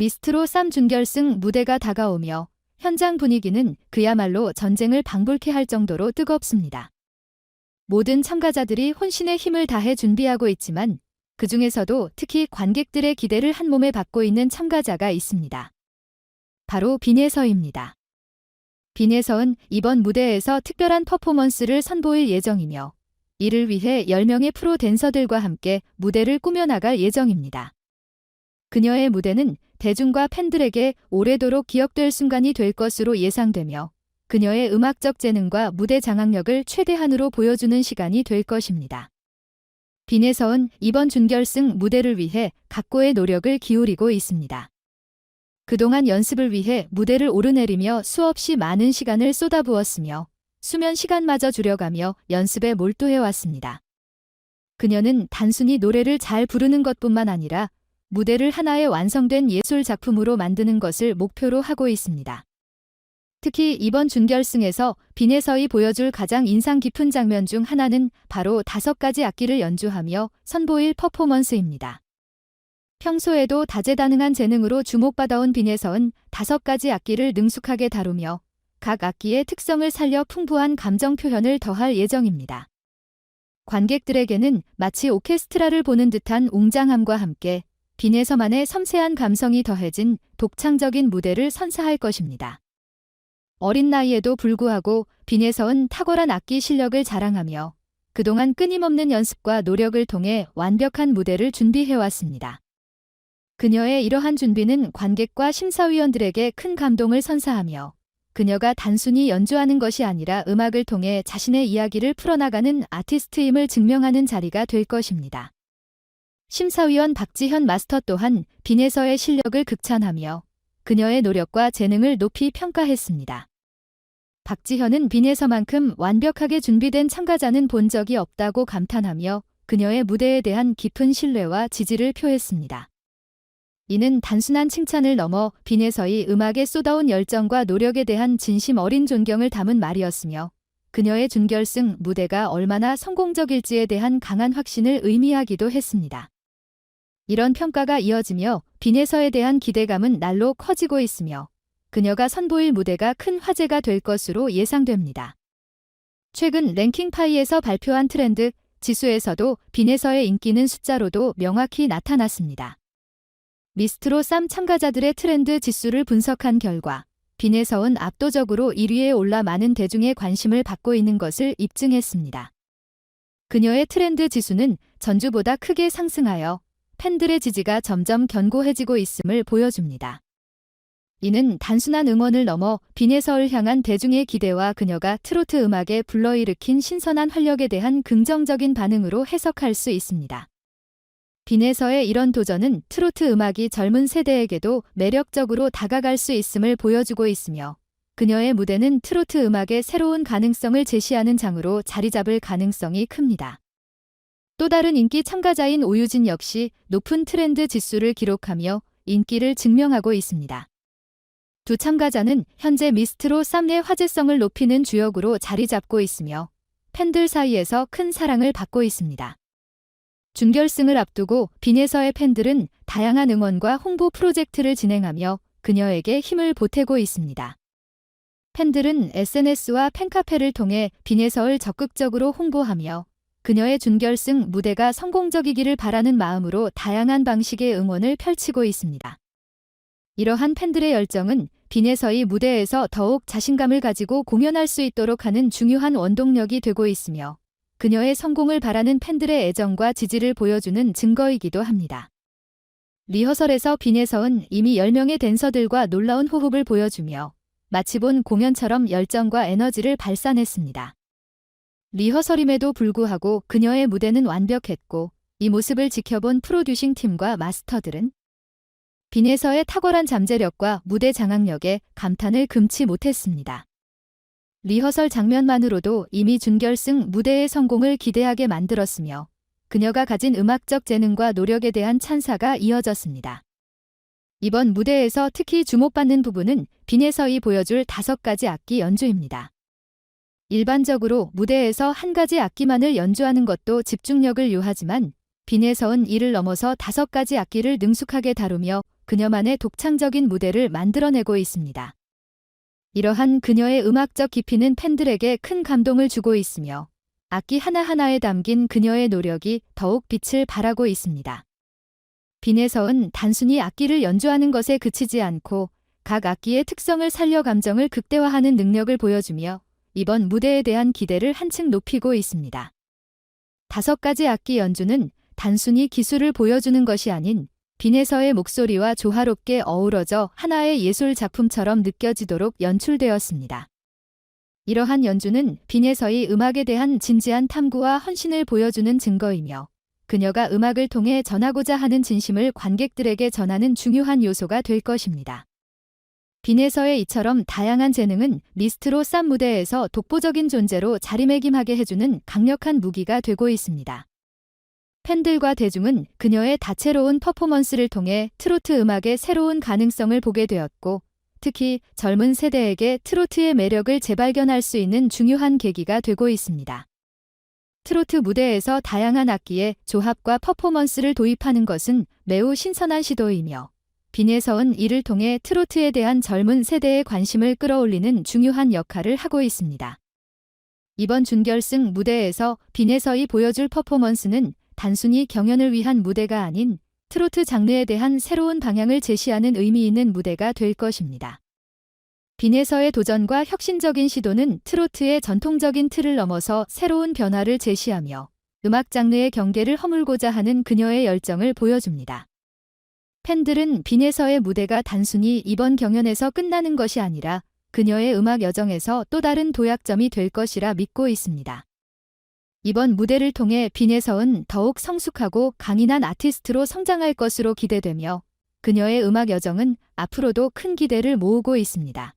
미스트로 쌈 준결승 무대가 다가오며 현장 분위기는 그야말로 전쟁을 방불케 할 정도로 뜨겁습니다. 모든 참가자들이 혼신의 힘을 다해 준비하고 있지만 그 중에서도 특히 관객들의 기대를 한 몸에 받고 있는 참가자가 있습니다. 바로 빈예서입니다. 빈예서은 이번 무대에서 특별한 퍼포먼스를 선보일 예정이며 이를 위해 10명의 프로 댄서들과 함께 무대를 꾸며나갈 예정입니다. 그녀의 무대는 대중과 팬들에게 오래도록 기억될 순간이 될 것으로 예상되며 그녀의 음악적 재능과 무대 장악력을 최대한으로 보여주는 시간이 될 것입니다. 빈에서은 이번 준결승 무대를 위해 각고의 노력을 기울이고 있습니다. 그동안 연습을 위해 무대를 오르내리며 수없이 많은 시간을 쏟아부었으며 수면 시간마저 줄여가며 연습에 몰두해왔습니다. 그녀는 단순히 노래를 잘 부르는 것뿐만 아니라 무대를 하나의 완성된 예술 작품으로 만드는 것을 목표로 하고 있습니다. 특히 이번 준결승에서 빈에서이 보여줄 가장 인상 깊은 장면 중 하나는 바로 다섯 가지 악기를 연주하며 선보일 퍼포먼스입니다. 평소에도 다재다능한 재능으로 주목받아온 빈에서는 다섯 가지 악기를 능숙하게 다루며 각 악기의 특성을 살려 풍부한 감정 표현을 더할 예정입니다. 관객들에게는 마치 오케스트라를 보는 듯한 웅장함과 함께 빈에서만의 섬세한 감성이 더해진 독창적인 무대를 선사할 것입니다. 어린 나이에도 불구하고 빈에서는 탁월한 악기 실력을 자랑하며 그동안 끊임없는 연습과 노력을 통해 완벽한 무대를 준비해왔습니다. 그녀의 이러한 준비는 관객과 심사위원들에게 큰 감동을 선사하며 그녀가 단순히 연주하는 것이 아니라 음악을 통해 자신의 이야기를 풀어나가는 아티스트임을 증명하는 자리가 될 것입니다. 심사위원 박지현 마스터 또한 빈에서의 실력을 극찬하며 그녀의 노력과 재능을 높이 평가했습니다. 박지현은 빈에서만큼 완벽하게 준비된 참가자는 본 적이 없다고 감탄하며 그녀의 무대에 대한 깊은 신뢰와 지지를 표했습니다. 이는 단순한 칭찬을 넘어 빈에서의 음악에 쏟아온 열정과 노력에 대한 진심 어린 존경을 담은 말이었으며 그녀의 준결승 무대가 얼마나 성공적일지에 대한 강한 확신을 의미하기도 했습니다. 이런 평가가 이어지며 빈에서에 대한 기대감은 날로 커지고 있으며 그녀가 선보일 무대가 큰 화제가 될 것으로 예상됩니다. 최근 랭킹파이에서 발표한 트렌드 지수에서도 빈에서의 인기는 숫자로도 명확히 나타났습니다. 미스트로 쌈 참가자들의 트렌드 지수를 분석한 결과 빈에서은 압도적으로 1위에 올라 많은 대중의 관심을 받고 있는 것을 입증했습니다. 그녀의 트렌드 지수는 전주보다 크게 상승하여 팬들의 지지가 점점 견고해지고 있음을 보여줍니다. 이는 단순한 응원을 넘어 빈에서를 향한 대중의 기대와 그녀가 트로트 음악에 불러일으킨 신선한 활력에 대한 긍정적인 반응으로 해석할 수 있습니다. 빈에서의 이런 도전은 트로트 음악이 젊은 세대에게도 매력적으로 다가갈 수 있음을 보여주고 있으며 그녀의 무대는 트로트 음악의 새로운 가능성을 제시하는 장으로 자리 잡을 가능성이 큽니다. 또 다른 인기 참가자인 오유진 역시 높은 트렌드 지수를 기록하며 인기를 증명하고 있습니다. 두 참가자는 현재 미스트로 쌈내 화제성을 높이는 주역으로 자리 잡고 있으며 팬들 사이에서 큰 사랑을 받고 있습니다. 준결승을 앞두고 빈에서의 팬들은 다양한 응원과 홍보 프로젝트를 진행하며 그녀에게 힘을 보태고 있습니다. 팬들은 SNS와 팬카페를 통해 빈에서를 적극적으로 홍보하며 그녀의 준결승 무대가 성공적이기를 바라는 마음으로 다양한 방식의 응원을 펼치고 있습니다. 이러한 팬들의 열정은 빈에서의 무대에서 더욱 자신감을 가지고 공연할 수 있도록 하는 중요한 원동력이 되고 있으며 그녀의 성공을 바라는 팬들의 애정과 지지를 보여주는 증거이기도 합니다. 리허설에서 빈에서는 이미 10명의 댄서들과 놀라운 호흡을 보여주며 마치 본 공연처럼 열정과 에너지를 발산했습니다. 리허설임에도 불구하고 그녀의 무대는 완벽했고 이 모습을 지켜본 프로듀싱 팀과 마스터들은 빈에서의 탁월한 잠재력과 무대 장악력에 감탄을 금치 못했습니다. 리허설 장면만으로도 이미 준결승 무대의 성공을 기대하게 만들었으며 그녀가 가진 음악적 재능과 노력에 대한 찬사가 이어졌습니다. 이번 무대에서 특히 주목받는 부분은 빈에서이 보여줄 다섯 가지 악기 연주입니다. 일반적으로 무대에서 한 가지 악기만을 연주하는 것도 집중력을 요하지만 빈에서는 이를 넘어서 다섯 가지 악기를 능숙하게 다루며 그녀만의 독창적인 무대를 만들어내고 있습니다. 이러한 그녀의 음악적 깊이는 팬들에게 큰 감동을 주고 있으며 악기 하나하나에 담긴 그녀의 노력이 더욱 빛을 발하고 있습니다. 빈에서은 단순히 악기를 연주하는 것에 그치지 않고 각 악기의 특성을 살려 감정을 극대화하는 능력을 보여주며 이번 무대에 대한 기대를 한층 높이고 있습니다. 다섯 가지 악기 연주는 단순히 기술을 보여주는 것이 아닌 빈에서의 목소리와 조화롭게 어우러져 하나의 예술 작품처럼 느껴지도록 연출되었습니다. 이러한 연주는 빈에서의 음악에 대한 진지한 탐구와 헌신을 보여주는 증거이며 그녀가 음악을 통해 전하고자 하는 진심을 관객들에게 전하는 중요한 요소가 될 것입니다. 빈에서의 이처럼 다양한 재능은 미스트로 싼 무대에서 독보적인 존재로 자리매김하게 해주는 강력한 무기가 되고 있습니다. 팬들과 대중은 그녀의 다채로운 퍼포먼스를 통해 트로트 음악의 새로운 가능성을 보게 되었고, 특히 젊은 세대에게 트로트의 매력을 재발견할 수 있는 중요한 계기가 되고 있습니다. 트로트 무대에서 다양한 악기의 조합과 퍼포먼스를 도입하는 것은 매우 신선한 시도이며, 빈에서은 이를 통해 트로트에 대한 젊은 세대의 관심을 끌어올리는 중요한 역할을 하고 있습니다. 이번 준결승 무대에서 빈에서이 보여줄 퍼포먼스는 단순히 경연을 위한 무대가 아닌 트로트 장르에 대한 새로운 방향을 제시하는 의미 있는 무대가 될 것입니다. 빈에서의 도전과 혁신적인 시도는 트로트의 전통적인 틀을 넘어서 새로운 변화를 제시하며 음악 장르의 경계를 허물고자 하는 그녀의 열정을 보여줍니다. 팬들은 빈에서의 무대가 단순히 이번 경연에서 끝나는 것이 아니라 그녀의 음악 여정에서 또 다른 도약점이 될 것이라 믿고 있습니다. 이번 무대를 통해 빈에서은 더욱 성숙하고 강인한 아티스트로 성장할 것으로 기대되며 그녀의 음악 여정은 앞으로도 큰 기대를 모으고 있습니다.